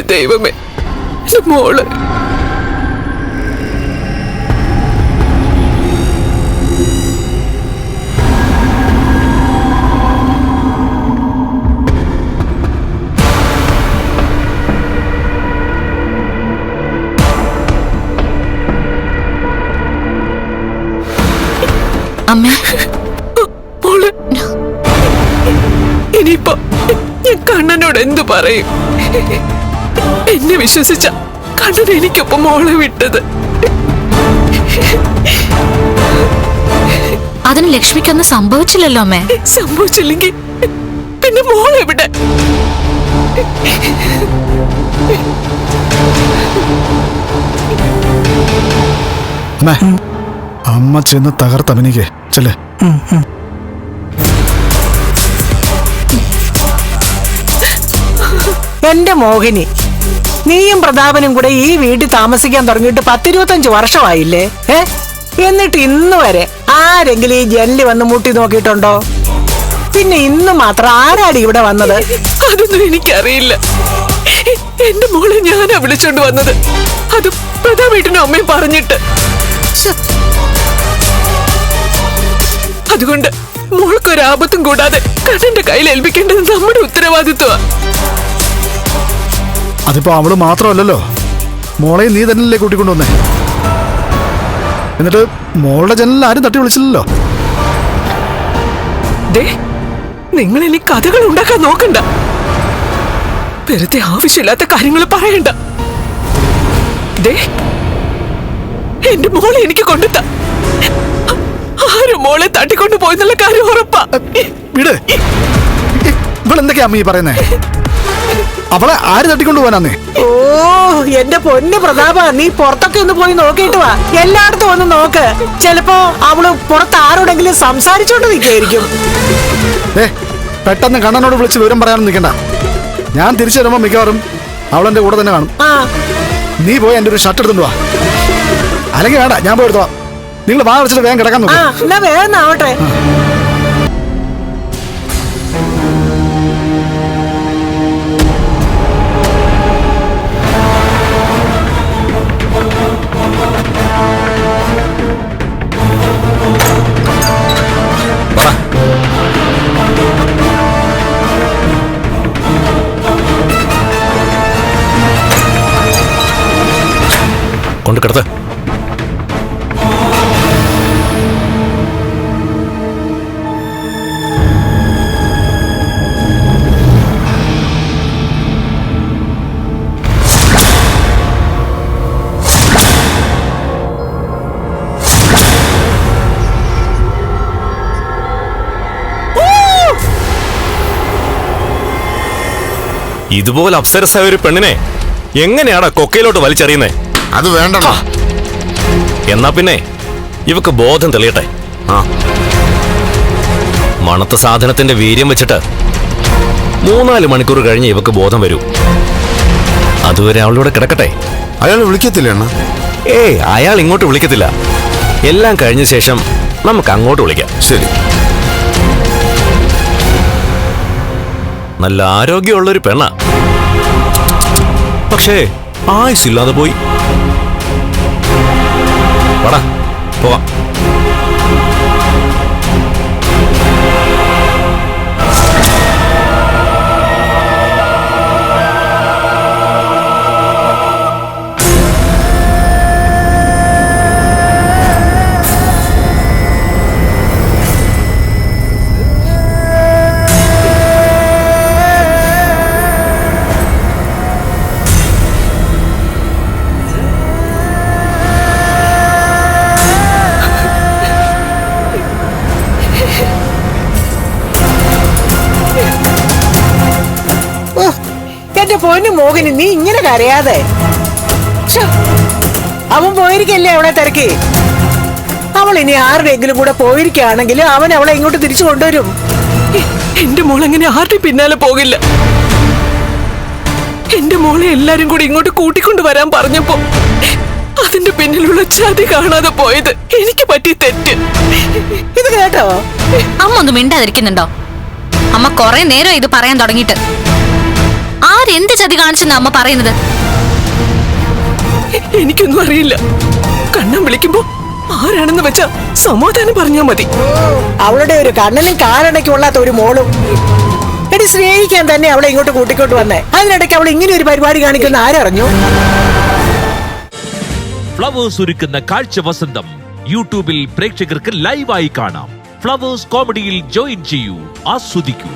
ദൈവമേ എന്റെ മോൾ. അമ്മ. മോൾ. ഇനിയിപ്പോ ഞാൻ കണ്ണനോട് എന്തു പറയും? എന്നെ വിശ്വസിച്ച കണ്ണൻ എനിക്കൊപ്പം മോളെ വിട്ടത്. അതിന് ലക്ഷ്മിക്കൊന്നും സംഭവിച്ചില്ലല്ലോ അമ്മേ. സംഭവിച്ചില്ലെങ്കിൽ പിന്നെ മോൾ എവിടെ? അമ്മേ ചെന്ന് തകർത്തഭിനിക്ക് ചെല്ലേ. എന്റെ മോഹിനി നീയും പ്രതാപനും കൂടെ ഈ വീട്ടിൽ താമസിക്കാൻ തുടങ്ങിയിട്ട് പത്തിരുപത്തഞ്ച് വർഷമായില്ലേ? ഏ? എന്നിട്ട് ഇന്ന് വരെ ആരെങ്കിലും ഈ ജനലിൽ വന്ന് മുട്ടി നോക്കിയിട്ടുണ്ടോ? പിന്നെ ഇന്ന് മാത്രം ആരാടി ഇവിടെ വന്നത്? അതൊന്നും എനിക്കറിയില്ല. എന്റെ മോളെ ഞാനാ വിളിച്ചോണ്ട് വന്നത്. അത് പ്രതാപേട്ടനും അമ്മയും പറഞ്ഞിട്ട്. അതുകൊണ്ട് മോൾക്കൊരാപത്തും കൂടാതെ കണ്ണന്റെ കയ്യിൽ ഏൽപ്പിക്കേണ്ടത് നമ്മുടെ ഉത്തരവാദിത്വമാ. അതിപ്പോ അവൾ മാത്രമല്ലല്ലോ. മോളെ നീ തന്നെയല്ലേ കൂട്ടിക്കൊണ്ടുവന്നേ. എന്നിട്ട് മോളുടെ ജനലിൽ ആരും തട്ടി വിളിച്ചില്ലല്ലോ. നിങ്ങൾ ഇനി കഥകൾ ഉണ്ടാക്കാൻ നോക്കണ്ട. വെറുതെ ആവശ്യമില്ലാത്ത കാര്യങ്ങൾ പറയണ്ട. എന്റെ മോളെ എനിക്ക് കൊണ്ടുത്ത ആരും മോളെ തട്ടിക്കൊണ്ടു പോയെന്നുള്ള കാര്യം ഉറപ്പാ. വിട്. ഇവളെന്തൊക്കെയാ അമ്മ ഈ പറയുന്നേ? അവളെ ആര് തട്ടിക്കൊണ്ടു പോകാനാന്നേ ഓ എന്റെ പൊന്ന് പ്രതാപ നീ പുറത്തൊക്കെ ഒന്ന് പോയി നോക്കിയിട്ട് വാ. എല്ലായിടത്തും ഒന്ന് നോക്ക്. ചിലപ്പോ അവൾ പുറത്ത് ആരോടെങ്കിലും സംസാരിച്ചോണ്ട് നിൽക്കായിരിക്കും ഏ പെട്ടെന്ന് കണ്ണനോട് വിളിച്ച് വിവരം പറയാനും നിൽക്കണ്ട. ഞാൻ തിരിച്ചു വരുമ്പോ മിക്കവാറും അവളെന്റെ കൂടെ തന്നെ കാണും. ആ. നീ പോയി എന്റെ ഒരു ഷർട്ട് എടുത്തുണ്ട് വാ. അല്ലെങ്കിൽ വേണ്ട ഞാൻ പോയി എടുത്തോളാം. നിങ്ങൾ വാ വിളിച്ചിട്ട് വേഗം കിടക്കാൻ ആ നോക്കും എന്നാ വേഗം ആവട്ടെ. കൊണ്ട് കിടത്ത് ഇതുപോലെ അപ്സരസായ ഒരു പെണ്ണിനെ എങ്ങനെയാടാ കൊക്കയിലോട്ട് വലിച്ചെറിയുന്നേ? അത് വേണ്ടടാ. എന്നാ പിന്നെ ഇവക്ക് ബോധം തെളിയട്ടെ. ആ. മണത്ത സാധനത്തിന്റെ വീര്യം വെച്ചിട്ട് മൂന്നാൽ മണിക്കൂർ കഴിഞ്ഞ് ഇവക്ക് ബോധം വരൂ. അതുവരെ അവളിവിടെ കിടക്കട്ടെ. അയാൾ വിളിക്കത്തില്ല അണ്ണ? ഏയ് അയാൾ ഇങ്ങോട്ട് വിളിക്കത്തില്ല. എല്ലാം കഴിഞ്ഞ ശേഷം നമുക്ക് അങ്ങോട്ട് വിളിക്കാം. ശരി. നല്ല ആരോഗ്യമുള്ളൊരു പെണ്ണ. പക്ഷേ ആയുസില്ലാതെ പോയി. വാടാ പോവാം. പൊന്നു മോഹിനി നീ ഇങ്ങനെ കരയാതെ. അവൻ പോയിരിക്കല്ലേ അവളെ തിരക്കി? അവൾ ഇനി ആരുടെയെങ്കിലും കൂടെ പോയിരിക്കുകയാണെങ്കിൽ അവൻ അവളെ ഇങ്ങോട്ട് തിരിച്ചു കൊണ്ടുവരും. എന്റെ മോൾ അങ്ങനെ ആരുടെ പിന്നാലെ പോകില്ല? എന്റെ മോളെ എല്ലാരും കൂടി ഇങ്ങോട്ട് കൂട്ടിക്കൊണ്ടു വരാൻ പറഞ്ഞപ്പോ അതിന്റെ പിന്നിലുള്ള ചതി കാണാതെ പോയത് എനിക്ക് പറ്റിയ തെറ്റ്. ഇത് കേട്ടോ? അമ്മ ഒന്ന് മിണ്ടാതിരിക്കുന്നുണ്ടോ? അമ്മ കൊറേ നേരം ഇത് പറയാൻ തുടങ്ങിയിട്ട്. ആരെന്ത് ചതി കാണിച്ചെന്നാ അമ്മ പറയുന്നത്? എനിക്കൊന്നും അറിയില്ല. കണ്ണം വിളിക്കുമ്പോ ആരാണെന്ന് വെച്ചാ സമാധാനം പറഞ്ഞാ മതി. അവളുടെ ഒരു കണ്ണനും കാരണയ്ക്കും കൊള്ളാത്ത ഒരു മോളും എടി സ്നേഹിക്കാൻ തന്നെ അവളെ ഇങ്ങോട്ട് കൂട്ടിക്കോട്ട് വന്നേ. അതിനിടയ്ക്ക് അവൾ ഇങ്ങനെ ഒരു പരിപാടി കാണിക്കുന്ന ആരറിഞ്ഞു? ഫ്ലവേഴ്സ് ഒരുക്കുന്ന കാഴ്ച വസന്തം യൂട്യൂബിൽ പ്രേക്ഷകർക്ക് ലൈവായി കാണാം. ഫ്ലവേഴ്സ് കോമഡിയിൽ ജോയിൻ ചെയ്യൂ. ആസ്വദിക്കൂ.